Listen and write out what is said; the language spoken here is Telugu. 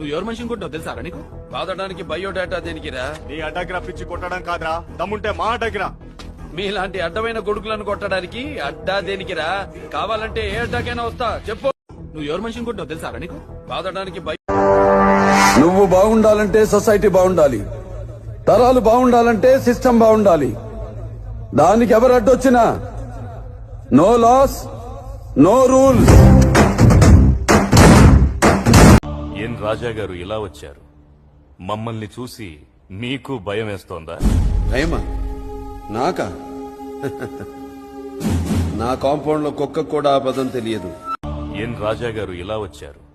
నువ్వు ఎవరు మనిషిని కొట్టావు తెలుసా నీకు? బాధడానికి బయోడేటా దేనికిరా? నీ అడ్డగిరా పిచ్చి కొట్టడం కాదురా. దమ్ముంటే మా అడ్డగిరా మీలాంటి అడ్డమైన కొడుకులను కొట్టడానికి అడ్డా దేనికిరా? కావాలంటే ఏ అడ్డాకైనా వస్తా. చెప్పు. నువ్వు ఎవరు మనిషిని కొట్టావు తెలుసా నీకు? బాధడానికి భయ నువ్వు బాగుండాలంటే సొసైటీ బాగుండాలి. తరాలు బాగుండాలంటే సిస్టమ్ బాగుండాలి. దానికి ఎవరు అడ్డొచ్చినా? No loss no rules. ఏం రాజా గారు ఇలా వచ్చారు. మమ్మల్ని చూసి మీకు భయం వేస్తోందా? భయమా? నాకా? నా కాంపౌండ్లో కుక్క కూడా ఆ పదం తెలియదు. ఏం రాజా గారు ఇలా వచ్చారు.